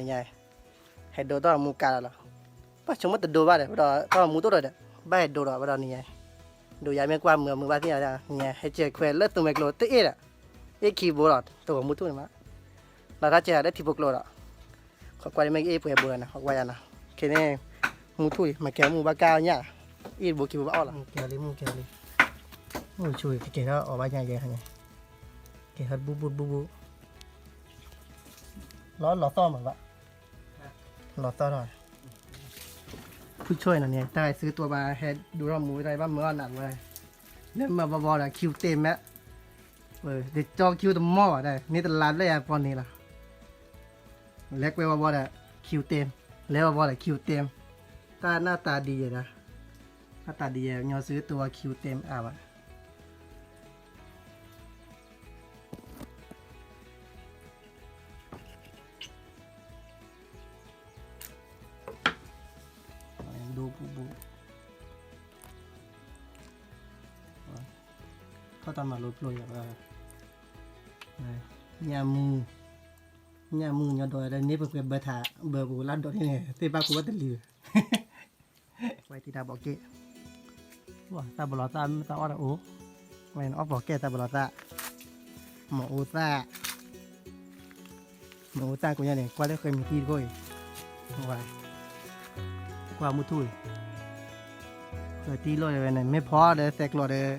นี้เลิกกินตอนนี้ไงให้ดูตัวมูกาแล้วป้าชมว่าจะดูบ้าเลยเราตัวมูตัวเด็ดบ้าให้ดูเราบ้านี้ไงดูยายไม่กว่าเมือมือบ้านที่ไหนเนี่ยให้เจอแควเลิกตัวไม่กลัวตัวเอ๊ะเอ๊ะคีย์บอร์ดตัวมูตัวนี่มาเราถ้าเจอได้ที่พวกเราละขอกว่าไม่เอ๊ะเผื่อเบื่อนะขอกว่านะแค่นี้มูทุยมาแกมูบ้าก้าวเนี่ยอีบุกิบุบ้าละแก้เลยมูแก้เลยมูช่วยแก้แล้วออกมาใหญ่ใหญ่ไงแกฮัดบูบูบูบูร้อนหลอดต้อเหมือนปะ หลอดต้อหน่อยผู้ช่วยน่ะเนี่ยได้ซื้อตัวมาแฮดดูรอบหมูได้บ้างเมื่อหนักเลยเริ่มมาบอๆละคิวเต็มแล้วเออเด็กจองคิวตัวหม้อได้นี่ตลาดเลยอะปอนนี้ล่ะเล็กไปบอๆละคิวเต็มแล้วบอๆละคิวเต็มตาหน้าตาดีนะหน้าตาดีอะยซื้อตัวคิวเต็มอะ ta mà lột lôi là nhà mù. Nhà mù nhà đồi đây, nếp về bờ thả, bờ bù lăn đồi này. Tê ba của bắt lừa. Quay thì đã bỏ kệ wow ta bỏ ta ta ở đâu quay nó bỏ kệ ta bỏ ta mà ô ta mà ô ta của nhà này, qua đây khơi một đi thôi. Và qua một thui. Rồi tí lôi về này mới phó để sẹt lọt để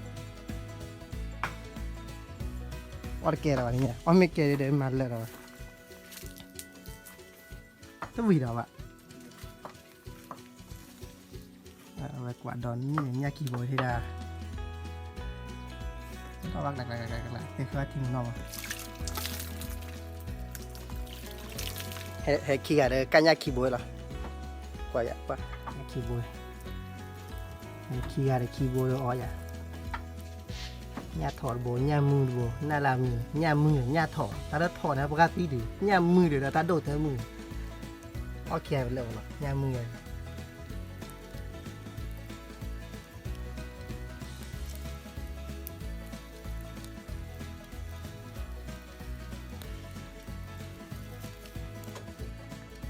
உடக்கிறவா நீங்கள் அம்மிக்கிறது மல்லறவா வீரவா về quả đón nhìn nha kỳ bồi thì là các bác đặt lại đặt lại đặt lại. Thì khá chìm nồng hệ hệ kỳ cả cả nhà kỳ bồi là. Quả dạ quả. Nhà kỳ bồi. Kỳ cả kỳ bồi rồi dạ nhà thọ bố, nhà mừng bố. Na làm gì nhà mừng nhà thọ ta đã thọ na bác tí đi nhà mừng được là ta đổ tới mừng. Ok lâu rồi nhà mừng rồi.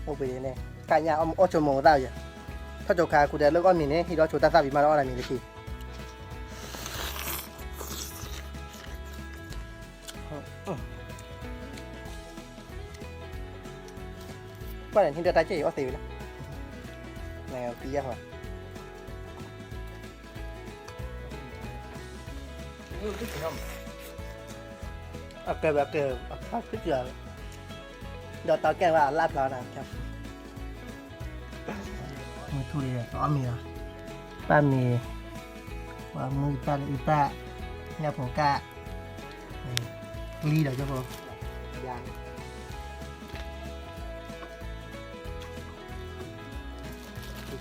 Ô bì này cả nhà ông ô cho mồ ra vậy thôi cho cá cụ đấy lúc con mình ấy thì đó chúng ta ra vì mà đó là mình được gì 이빨은 힘들다 했지 이거 세일라 này kia hả ok ok ok thích giờ giờ tao kêu là lát là nào cho mày thui à tao mì à ba mì. Và mì ta là ta nhà phổ ca ly được cho vô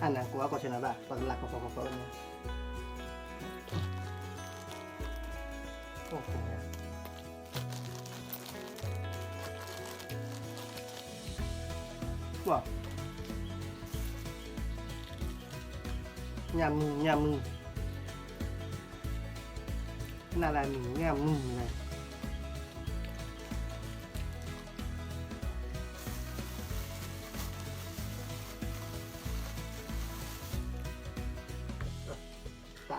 anak ko ako siya na ba paglako ko ko niya oh ko niya wow. Nhầm nhầm là là mình nhầm này?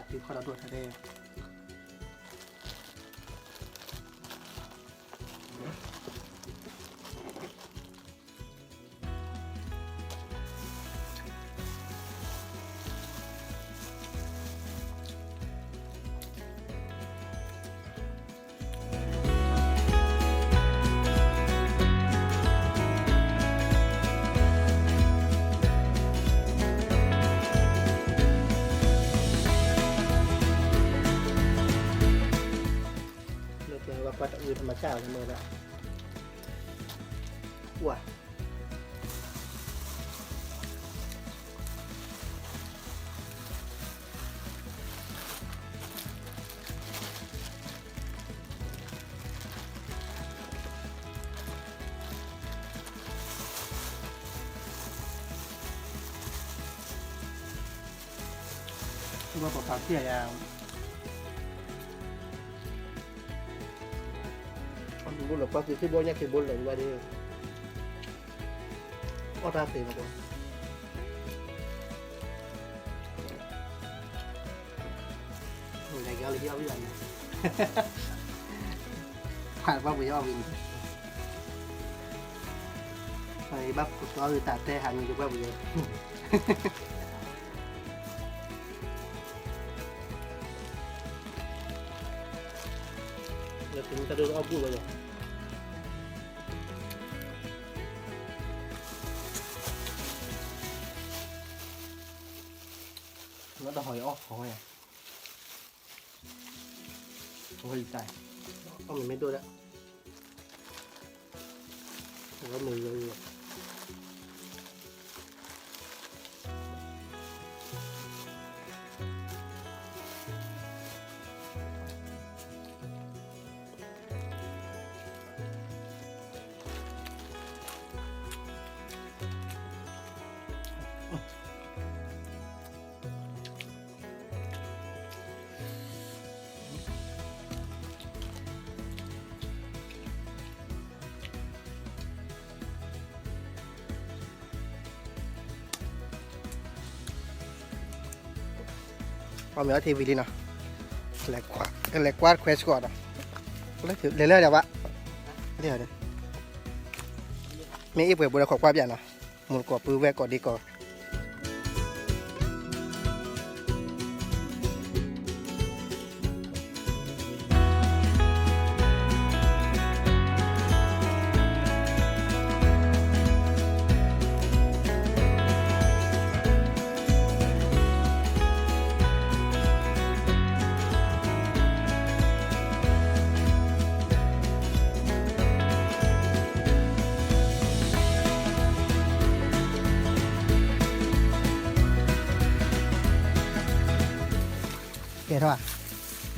你以泡到多少杯？ คือธรรมชาติของมือแล้วว้าว่าปลดปากเสียยา Kibul lepas di sini banyak kibul daripada orang sih aku. Mulai kali dia bilang. Phải bao giờ mình Rồi bắp của tôi thì tạt tê hàng người bao giờ Là chúng ta đưa ao rồi มันจะหอยอ้อกหอยอะโอ้ยตายเอามันไม่ด้วยแล้วแล้วมือเลย Vamos a ver vilina. Le cuar, le cuar quest guarda. Le le ya va. Le ya. Me ibu ibu le kwa kwa bia na. Mun ko pu ve ko di ko.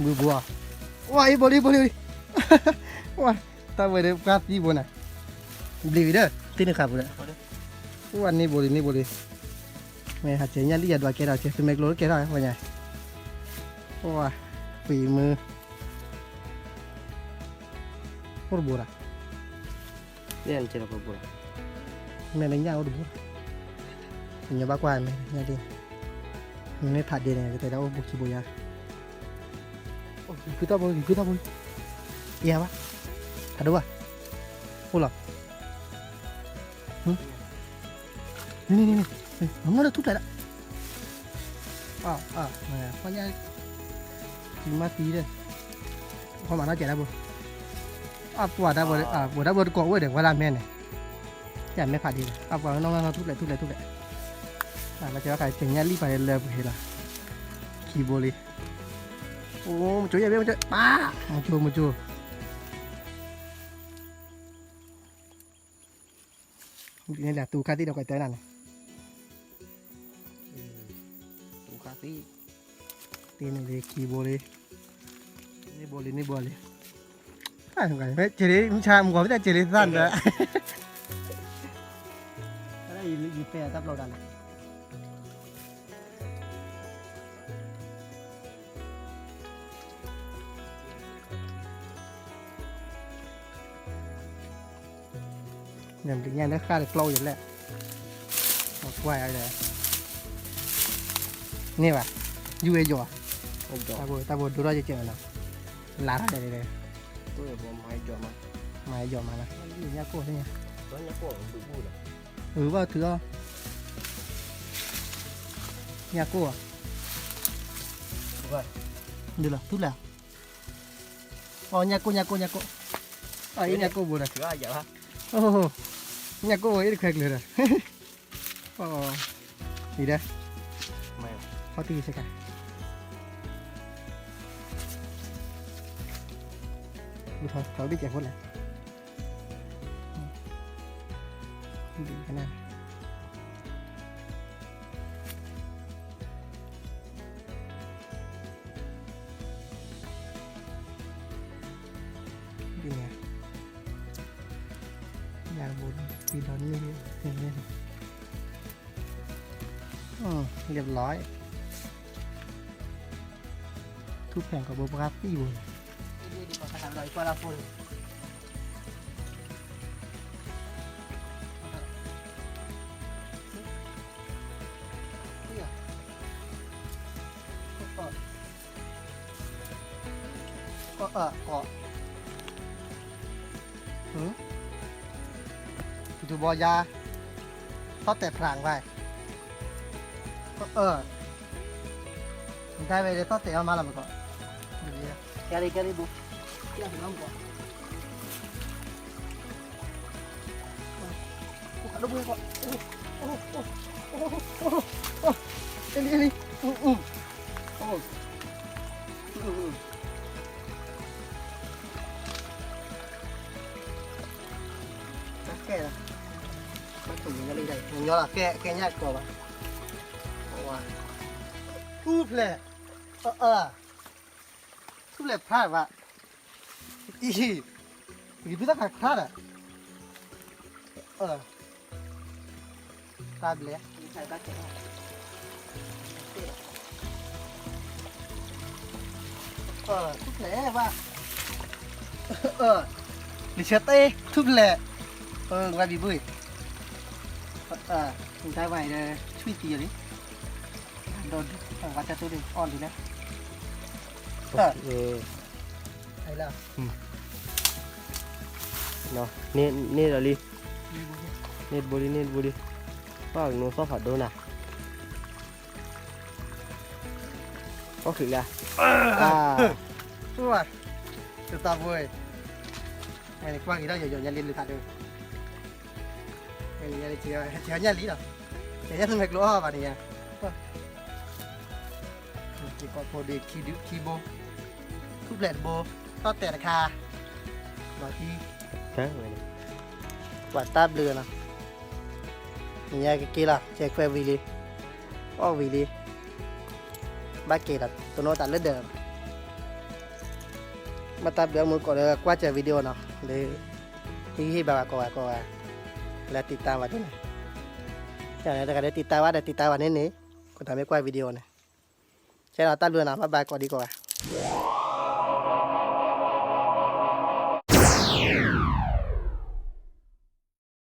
มือบัวว้ายบริบริว้ายตาเวเดกัดยี่บัวน่ะบลีเด้อที่นี่ครับบุญวันนี้บรินี่บริแม่หัดเจียนยันที่ยัดว่าแกเราเชื่อสมัยโลแกเราว่าไงว้ายฝีมือโคตรบัว Yan cira apa pula? แม่เลี้ยงยาวดูบัวอย่าบ้ากว่าแม่เนี่ยดิมันไม่ผัดเดียเนี่ยแต่เราบุกขี้บัวยา โอ้ยคือตัวบุยคือตัวบุยเอียวะผัดดูวะพูดหรอนี่นี่นี่นี่มันไม่ได้ทุบเลยละอ่าอ่าแม่พ่อนี่กินมาตีเลยพ่อมาแล้วเจ๋งแล้วบุอะปวดได้บุอะปวดได้บุกอเว้ยเดี๋ยวเวลาแม่เนี่ยอย่ไม่ขาดดีเลยเอาไปน้องๆทุบเลยทุบเลยทุบเลยอะเราจะว่าใครเจ๋งเนี่ยรีบไปเลยเห็นละคีย์บอร์ดเลย อ้มันจุยอย่าเบี้ยมันจุยป้ามันจุมันจุนี่แหละตูคาที่เราไปเต้นนั่น Tu kasi. ตีนี่เลยคีย์บอร์ดเลยนี่บอลเลยนี่บอลเลยอะทำไงไม่เจริญมิชามึงก่อนไม่ได้เจริญสั้นเลยอะไรอีเปย์ตับเราดัน ഞങ്ങൾക്ക് ഞാൻ കാലത്ത് ക്ലൗജല്ലേ một quà để nè bà du ấy rồi ta vừa ta vừa đưa ra cho chị nào lá ra đây đây tôi vừa mai giờ mà. Mai giờ mà này nhà cô thế nhỉ? Đó nhà cô đủ vui rồi. Ừ vào thứ không? Nhà cô à? Vậy được rồi chút nào. Ờ nhà cô nhà cô nhà cô. Ờ, ở nhà cô vừa này thứ ai vậy hả? โอ้เนี่กูไม่เขกเลยนะโอ้ดีนะไม่พอตีใช่ไหมดูเอาเขาได้แก่คนเลยดีขนาด มเรียบร้อยทุกแผงกับโบราฟี่บุญดีดีกว่าทหารลอยกว่าละฝุ่นก็เออก็หืมดูบอยาทอดแต่พรางไป uh. Malam kok. Bu. Oh, oh, oh, oh, oh. Ini Oh. Kayak kayaknya kok, Mình nhớ là kẻ, kẻ nhạc của bà Wow Úp lẹ Ờ ờ ทุเรศพลาดวะอีอีพี่ต้องหักพลาดอะเออพลาดเลยใส่บ้านแกเออทุบเรศว่ะเออดิเชตเต้ทุบเรศเออว่าบีบุ้ยเออถึงได้ไหวเลยช่วยตีเลย dodi wacha tu deh on dina oke ayolah nó nét nét là đi. Nét bồi đi. Nét bồi đi bao nó sắp hạt đâu nè? Có thử là à. Đúng rồi. Từ tao vui. Này quăng gì đó giờ giờ nhà liên được thật được mày nhà chỉ chỉ nhà lý rồi. Để nhất mệt lỗ vào này nha เก็อดโพเดคีดิคีโบทุบแหลนโบก็แต่ราคาบาที่ฮะวัดตาบเรือนะนี่ยากี่ล่ะเช็แควีดีอ้อวีดีบ้าเกตัดตัวโนตัดเลือดเดิมมาตาเบืองมือก่อนเลยกว่าจะวิดีโอเนาะหรือที่ที่บาบากว่าก็ว่าแล้วติดตามว่าด้วยนะอย่างไรแต่ก็ได้ติดตามว่าได้ติดตามว่านี้นๆก็ทำให้กว่าวิดีโอนะ ใช่เราตัดเบื้องนะมาบายก่อนดีกว่า